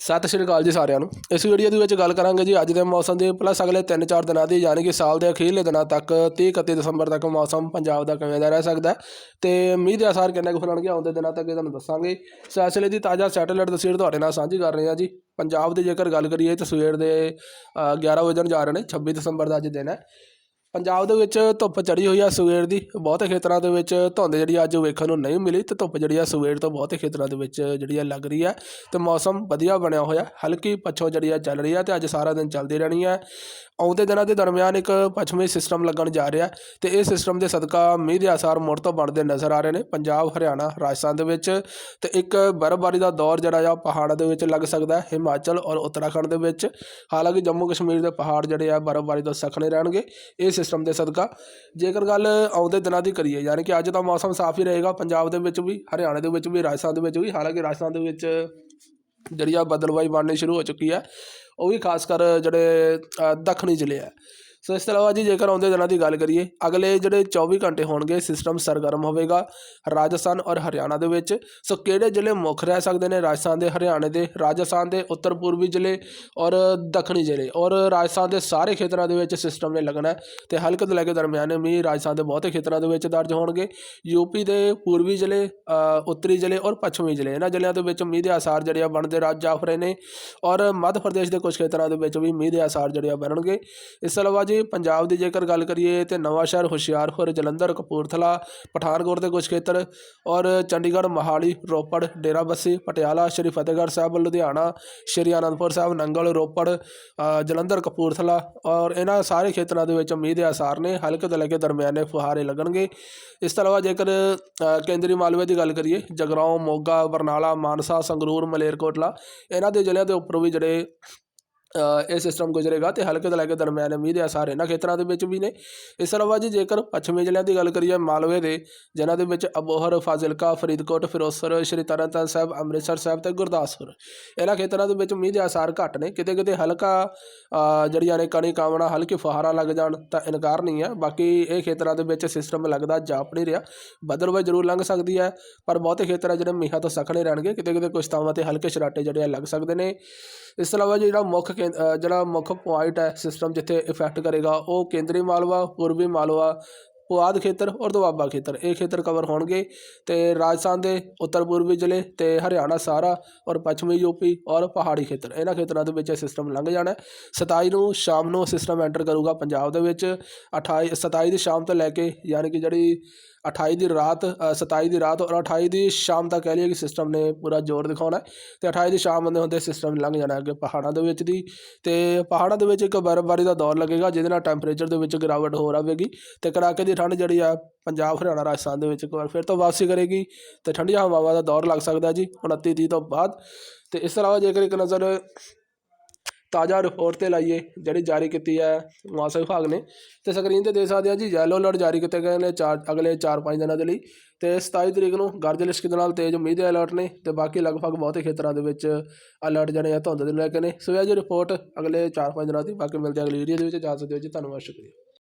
ਸਤਿ ਸ਼੍ਰੀ ਅਕਾਲ ਜੀ ਸਾਰਿਆਂ ਨੂੰ। ਇਸ ਵੀਡੀਓ ਦੇ ਵਿੱਚ ਗੱਲ ਕਰਾਂਗੇ ਜੀ ਅੱਜ ਦੇ ਮੌਸਮ ਦੀ। ਪਲੱਸ ਅਗਲੇ 3-4 ਦਿਨਾਂ ਦੀ ਯਾਨੀ ਕਿ ਸਾਲ ਦੇ ਅਖੀਰਲੇ ਦਿਨਾਂ ਤੱਕ 30 31 ਦਸੰਬਰ ਤੱਕ ਮੌਸਮ ਪੰਜਾਬ ਦਾ ਕਿਵੇਂ ਦਾ ਰਹਿ ਸਕਦਾ ਹੈ। ਤੇ ਮੀਂਹ ਦੇ ਅਸਰ ਕਿੰਨੇ ਕੁ ਫਲਣਗੇ ਆਉਂਦੇ ਦਿਨਾਂ ਤੱਕ ਇਹ ਤੁਹਾਨੂੰ ਦੱਸਾਂਗੇ। ਸਿਲਸਿਲੇ ਦੀ ਤਾਜ਼ਾ ਸੈਟੇਲਾਈਟ ਤਸਵੀਰ ਤੁਹਾਡੇ ਨਾਲ ਸਾਂਝੀ ਕਰ ਰਹੇ ਹਾਂ ਜੀ। ਪੰਜਾਬ ਦੀ ਜੇਕਰ ਗੱਲ ਕਰੀਏ ਤਾਂ ਸਵੇਰ ਦੇ ਅ, 11 ਵਜੇ ਜਾ ਰਹੇ ਨੇ 26 ਦਸੰਬਰ ਦਾ ਅੱਜ ਦਿਨ ਹੈ। ਪੰਜਾਬ ਦੇ ਵਿੱਚ ਧੁੱਪ ਚੜੀ ਹੋਈ ਆ ਸਵੇਰ ਦੀ, ਬਹੁਤੇ ਖੇਤਰਾਂ ਦੇ ਵਿੱਚ ਧੁੰਦ ਜਿਹੜੀ ਅੱਜ ਵੇਖਣ ਨੂੰ ਨਹੀਂ ਮਿਲੀ ਤੇ ਧੁੱਪ ਜਿਹੜੀ ਆ ਸਵੇਰ ਤੋਂ ਬਹੁਤੇ ਖੇਤਰਾਂ ਦੇ ਵਿੱਚ ਜਿਹੜੀ ਆ ਲੱਗ ਰਹੀ ਹੈ ਤੇ ਮੌਸਮ ਵਧੀਆ ਬਣਿਆ ਹੋਇਆ, ਹਲਕੀ ਪੱਛੋ ਜਿਹੜੀ ਆ ਚੱਲ ਰਹੀ ਹੈ ਤੇ ਅੱਜ ਸਾਰਾ ਦਿਨ ਚੱਲਦੀ ਰਹਿਣੀ ਹੈ ਆਉਂਦੇ ਦਿਨਾਂ ਦੇ ਦਰਮਿਆਨ ਇੱਕ ਪੱਛਮੀ ਸਿਸਟਮ ਲੱਗਣ ਜਾ ਰਿਹਾ ਤੇ ਇਹ ਸਿਸਟਮ ਦੇ ਸਦਕਾ ਮੀਂਹ ਦੇ ਆਸਾਰ ਮੁੜ ਤੋਂ ਬਣਦੇ ਨਜ਼ਰ ਆ ਰਹੇ ਨੇ। ਪੰਜਾਬ, ਹਰਿਆਣਾ, ਰਾਜਸਥਾਨ ਦੇ ਵਿੱਚ ਤੇ ਇੱਕ ਬਰਫ਼ਬਾਰੀ ਦਾ ਦੌਰ ਜਿਹੜਾ ਆ ਪਹਾੜਾਂ ਦੇ ਵਿੱਚ ਲੱਗ ਸਕਦਾ ਹੈ, ਹਿਮਾਚਲ ਔਰ ਉੱਤਰਾਖੰਡ ਦੇ ਵਿੱਚ। ਹਾਲਾਂਕਿ ਜੰਮੂ ਕਸ਼ਮੀਰ ਦੇ ਪਹਾੜ ਜਿਹੜੇ ਆ ਬਰਫ਼ਬਾਰੀ ਤੋਂ ਸਖਣੇ ਰਹਿਣਗੇ ਇਹ ਸਿਸਟਮ ਦੇ ਸਦਕਾ, ਜੇਕਰ ਗੱਲ ਆਉਂਦੇ ਦਿਨਾਂ ਦੀ ਕਰੀਏ, ਯਾਨੀ ਕਿ ਅੱਜ ਤਾਂ ਮੌਸਮ ਸਾਫ਼ ਹੀ ਰਹੇਗਾ, ਪੰਜਾਬ ਦੇ ਵਿੱਚ ਵੀ, ਹਰਿਆਣਾ ਦੇ ਵਿੱਚ ਵੀ, ਰਾਜਸਥਾਨ ਦੇ ਵਿੱਚ ਵੀ, ਹਾਲਾਂਕਿ ਰਾਜਸਥਾਨ ਦੇ ਵਿੱਚ ਜਿਹੜੀ ਆ ਬਦਲਵਾਈ ਬਣਨੀ ਸ਼ੁਰੂ ਹੋ ਚੁੱਕੀ ਹੈ, ਉਹ ਵੀ ਖਾਸ ਕਰ ਜਿਹੜੇ ਦੱਖਣੀ ਜ਼ਿਲ੍ਹੇ ਆ ਸੋ ਇਸ ਤੋਂ ਇਲਾਵਾ ਜੀ, ਜੇਕਰ ਆਉਂਦੇ ਦਿਨਾਂ ਦੀ ਗੱਲ ਕਰੀਏ, ਅਗਲੇ ਜਿਹੜੇ 24 ਘੰਟੇ ਹੋਣਗੇ, ਸਿਸਟਮ ਸਰਗਰਮ ਹੋਵੇਗਾ ਰਾਜਸਥਾਨ ਔਰ ਹਰਿਆਣਾ ਦੇ ਵਿੱਚ। ਸੋ ਕਿਹੜੇ ਜ਼ਿਲ੍ਹੇ ਮੁੱਖ ਰਹਿ ਸਕਦੇ ਨੇ? ਰਾਜਸਥਾਨ ਦੇ ਹਰਿਆਣੇ ਦੇ, ਰਾਜਸਥਾਨ ਦੇ ਉੱਤਰ ਪੂਰਬੀ ਜ਼ਿਲ੍ਹੇ ਔਰ ਦੱਖਣੀ ਜ਼ਿਲ੍ਹੇ। ਔਰ ਰਾਜਸਥਾਨ ਦੇ ਸਾਰੇ ਖੇਤਰਾਂ ਦੇ ਵਿੱਚ ਸਿਸਟਮ ਨੇ ਲੱਗਣਾ ਹੈ ਤੇ ਹਲਕੇ ਤੋਂ ਲੈ ਕੇ ਦਰਮਿਆਨੇ ਮੀਂਹ ਰਾਜਸਥਾਨ ਦੇ ਬਹੁਤੇ ਖੇਤਰਾਂ ਦੇ ਵਿੱਚ ਦਰਜ ਹੋਣਗੇ। ਯੂਪੀ ਦੇ ਪੂਰਬੀ ਜ਼ਿਲ੍ਹੇ ਉੱਤਰੀ ਜ਼ਿਲ੍ਹੇ ਔਰ ਪੱਛਮੀ ਜ਼ਿਲ੍ਹੇ। ਇਹਨਾਂ ਜ਼ਿਲ੍ਹਿਆਂ ਦੇ ਵਿੱਚ ਮੀਂਹ ਦੇ ਆਸਾਰ ਜਿਹੜੇ ਆ ਬਣਦੇ ਰਾਜ ਜਾਫ ਰਹੇ ਨੇ। ਔਰ ਮੱਧ ਪ੍ਰਦੇਸ਼ ਦੇ ਕੁਝ ਖੇਤਰਾਂ ਦੇ ਵਿੱਚ ਵੀ ਮੀਂਹ ਦੇ ਆਸਾਰ ਜਿਹੜੇ ਆ ਬਣਨਗੇ। ਇਸ ਤੋਂ ਇਲਾਵਾ ਜੀ ਪੰਜਾਬ ਦੀ ਜੇਕਰ ਗੱਲ ਕਰੀਏ ਤੇ ਨਵਾਂਸ਼ਹਿਰ ਹੁਸ਼ਿਆਰਪੁਰ, ਜਲੰਧਰ, ਕਪੂਰਥਲਾ, ਪਠਾਨਕੋਟ ਦੇ ਕੁਝ ਖੇਤਰ ਔਰ ਚੰਡੀਗੜ੍ਹ, ਮੋਹਾਲੀ, ਰੋਪੜ, ਡੇਰਾਬੱਸੀ, ਪਟਿਆਲਾ, ਸ਼੍ਰੀ ਫਤਿਹਗੜ੍ਹ ਸਾਹਿਬ, ਲੁਧਿਆਣਾ, ਸ਼੍ਰੀ ਅਨੰਦਪੁਰ ਸਾਹਿਬ, ਨੰਗਲ, ਰੋਪੜ ਜਲੰਧਰ, ਕਪੂਰਥਲਾ ਔਰ ਇਹਨਾਂ ਸਾਰੇ ਖੇਤਰਾਂ ਦੇ ਵਿੱਚ ਮੀਂਹ ਦੇ ਆਸਾਰ ਨੇ, ਹਲਕੇ ਤੋਂ ਲੈ ਕੇ ਦਰਮਿਆਨੇ ਫੁਹਾਰੇ ਲੱਗਣਗੇ। ਇਸ ਤੋਂ ਇਲਾਵਾ ਜੇਕਰ ਕੇਂਦਰੀ ਮਾਲਵੇ ਦੀ ਗੱਲ ਕਰੀਏ, ਜਗਰਾਉਂ, ਮੋਗਾ, ਬਰਨਾਲਾ, ਮਾਨਸਾ, ਸੰਗਰੂਰ, ਮਲੇਰਕੋਟਲਾ, ਇਹਨਾਂ ਦੇ ਜ਼ਿਲ੍ਹਿਆਂ ਦੇ ਉੱਪਰ ਵੀ ਜਿਹੜੇ ਇਹ ਸਿਸਟਮ ਗੁਜ਼ਰੇਗਾ ਤੇ ਹਲਕੇ ਤੋਂ ਲੈ ਕੇ ਦਰਮਿਆਨੇ ਮੀਂਹ ਦੇ ਆਸਾਰ ਇਹਨਾਂ ਖੇਤਰਾਂ ਦੇ ਵਿੱਚ ਵੀ ਨੇ। ਇਸ ਤੋਂ ਇਲਾਵਾ ਜੀ ਜੇਕਰ ਪੱਛਮੀ ਜ਼ਿਲ੍ਹਿਆਂ ਦੀ ਗੱਲ ਕਰੀਏ, ਮਾਲਵੇ ਦੇ, ਜਿਨ੍ਹਾਂ ਦੇ ਵਿੱਚ ਅਬੋਹਰ, ਫਾਜ਼ਿਲਕਾ, ਫਰੀਦਕੋਟ, ਫਿਰੋਜ਼ਪੁਰ, ਸ਼੍ਰੀ ਤਰਨਤਾਰਨ ਸਾਹਿਬ, ਅੰਮ੍ਰਿਤਸਰ ਸਾਹਿਬ ਤੇ ਗੁਰਦਾਸਪੁਰ। ਇਹਨਾਂ ਖੇਤਰਾਂ ਦੇ ਵਿੱਚ ਮੀਂਹ ਦੇ ਆਸਾਰ ਘੱਟ ਨੇ। ਕਿਤੇ ਕਿਤੇ ਹਲਕਾ ਜਿਹੜੀਆਂ ਨੇ ਕਣੀ ਕਾਵਣਾ ਹਲਕੀ ਫੁਹਾਰਾ ਲੱਗ ਜਾਣ ਤਾਂ ਇਨਕਾਰ ਨਹੀਂ ਹੈ। ਬਾਕੀ ਇਹ ਖੇਤਰਾਂ ਦੇ ਵਿੱਚ ਸਿਸਟਮ ਲੱਗਦਾ ਜਾਪ ਨਹੀਂ ਰਿਹਾ। ਬਦਲਵਾਈ ਜ਼ਰੂਰ ਲੰਘ ਸਕਦੀ ਹੈ, ਪਰ ਬਹੁਤੇ ਖੇਤਰ ਆ ਜਿਹੜੇ ਮੀਂਹਾਂ ਤੋਂ ਸਖਣੇ ਰਹਿਣਗੇ। ਕਿਤੇ ਕਿਤੇ ਕੁਝ ਥਾਵਾਂ ਤੇ ਹਲਕੇ ਛਰਾਟੇ ਜਿਹੜੇ ਆ ਲੱਗ ਸਕਦੇ ਨੇ। ਇਸ ਤੋਂ ਇਲਾਵਾ ਜਿਹੜਾ ਮੁੱਖ ਜਿਹੜਾ ਮੁੱਖ ਪੁਆਇੰਟ ਹੈ ਸਿਸਟਮ ਜਿੱਥੇ ਇਫੈਕਟ ਕਰੇਗਾ, ਉਹ ਕੇਂਦਰੀ ਮਾਲਵਾ, ਪੂਰਬੀ ਮਾਲਵਾ, ਪੁਆਧ ਖੇਤਰ ਔਰ ਦੁਆਬਾ ਖੇਤਰ। ਇਹ ਖੇਤਰ ਕਵਰ ਹੋਣਗੇ ਤੇ ਰਾਜਸਥਾਨ ਦੇ ਉੱਤਰ ਪੂਰਬੀ ਜ਼ਿਲ੍ਹੇ ਤੇ ਹਰਿਆਣਾ, ਸਾਰਾ ਔਰ ਪੱਛਮੀ ਯੂਪੀ ਔਰ ਪਹਾੜੀ ਖੇਤਰ। ਇਹਨਾਂ ਖੇਤਰਾਂ ਦੇ ਵਿੱਚ ਇਹ ਸਿਸਟਮ ਲੰਘ ਜਾਣਾ ਹੈ। 27 ਨੂੰ ਸ਼ਾਮ ਨੂੰ ਸਿਸਟਮ ਐਂਟਰ ਕਰੂਗਾ ਪੰਜਾਬ ਦੇ ਵਿੱਚ। 28 27 ਦੀ ਸ਼ਾਮ ਤੋਂ ਲੈ ਕੇ, ਯਾਨੀ ਕਿ ਜਿਹੜੀ 28 ਦੀ ਰਾਤ ਅ, 27 ਦੀ ਰਾਤ ਔਰ 28 ਦੀ ਸ਼ਾਮ ਤੱਕ ਕਹਿ ਲਈਏ ਕਿ ਸਿਸਟਮ ਨੇ ਪੂਰਾ ਜ਼ੋਰ ਦਿਖਾਉਣਾ ਹੈ ਤੇ 28 ਦੀ ਸ਼ਾਮ ਹੁੰਦੇ ਹੁੰਦੇ ਸਿਸਟਮ ਲੰਘ ਜਾਣਾ ਅੱਗੇ ਪਹਾੜਾਂ ਦੇ ਵਿੱਚ ਦੀ ਤੇ ਪਹਾੜਾਂ ਦੇ ਵਿੱਚ ਇੱਕ ਬਰਫ਼ਬਾਰੀ ਦਾ ਦੌਰ ਲੱਗੇਗਾ ਜਿਹਦੇ ਨਾਲ ਟੈਂਪਰੇਚਰ ਦੇ ਵਿੱਚ ਗਿਰਾਵਟ ਹੋ ਆਵੇਗੀ ਤੇ ਕੜਾਕੇ ਦੀ ਠੰਡ ਜਿਹੜੀ ਆ ਪੰਜਾਬ ਹਰਿਆਣਾ ਰਾਜਸਥਾਨ ਦੇ ਵਿੱਚ ਇੱਕ ਵਾਰ ਫਿਰ ਤੋਂ ਵਾਪਸੀ ਕਰੇਗੀ ਤੇ ਠੰਡੀਆਂ ਹਵਾਵਾਂ ਦਾ ਦੌਰ ਲੱਗ ਸਕਦਾ ਜੀ 29 30 ਤੋਂ ਬਾਅਦ ਤੇ ਇਸ ਤੋਂ ਇਲਾਵਾ ਜੇਕਰ ਇੱਕ ਨਜ਼ਰ ਤਾਜ਼ਾ ਰਿਪੋਰਟ ਤੇ ਲਾਈਏ, ਜਿਹੜੀ ਜਾਰੀ ਕੀਤੀ ਹੈ ਮੌਸਮ ਵਿਭਾਗ ਨੇ। ਤੇ ਸਕਰੀਨ ਤੇ ਦੇਖ ਸਕਦੇ ਆ ਜੀ ਯੈਲੋ ਅਲਰਟ ਜਾਰੀ ਕੀਤੇ ਗਏ ਨੇ ਚਾਰ, ਅਗਲੇ 4-5 ਦਿਨਾਂ ਦੇ ਲਈ। ਤੇ 27 ਤਰੀਕ ਨੂੰ ਗਰਜ ਲਿਸ਼ਕ ਦੇ ਨਾਲ ਤੇਜ਼ ਮੀਂਹ ਦੇ ਅਲਰਟ ਨੇ ਤੇ ਬਾਕੀ ਲਗਭਗ ਬਹੁਤੇ ਖੇਤਰਾਂ ਦੇ ਵਿੱਚ ਅਲਰਟ ਜਿਹੜੇ ਆ ਧੁੰਦ ਦੇ ਲੈ ਕੇ ਨੇ। ਸੋ ਇਹ ਜੀ ਰਿਪੋਰਟ ਅਗਲੇ 4-5 ਦਿਨਾਂ ਦੀ ਬਾਕੀ ਮਿਲਦੇ ਆ ਅਗਲੀ ਵੀਡੀਓ ਦੇ ਵਿੱਚ। ਜਾ ਸਕਦੇ ਹੋ ਜੀ, ਧੰਨਵਾਦ, ਸ਼ੁਕਰੀਆ।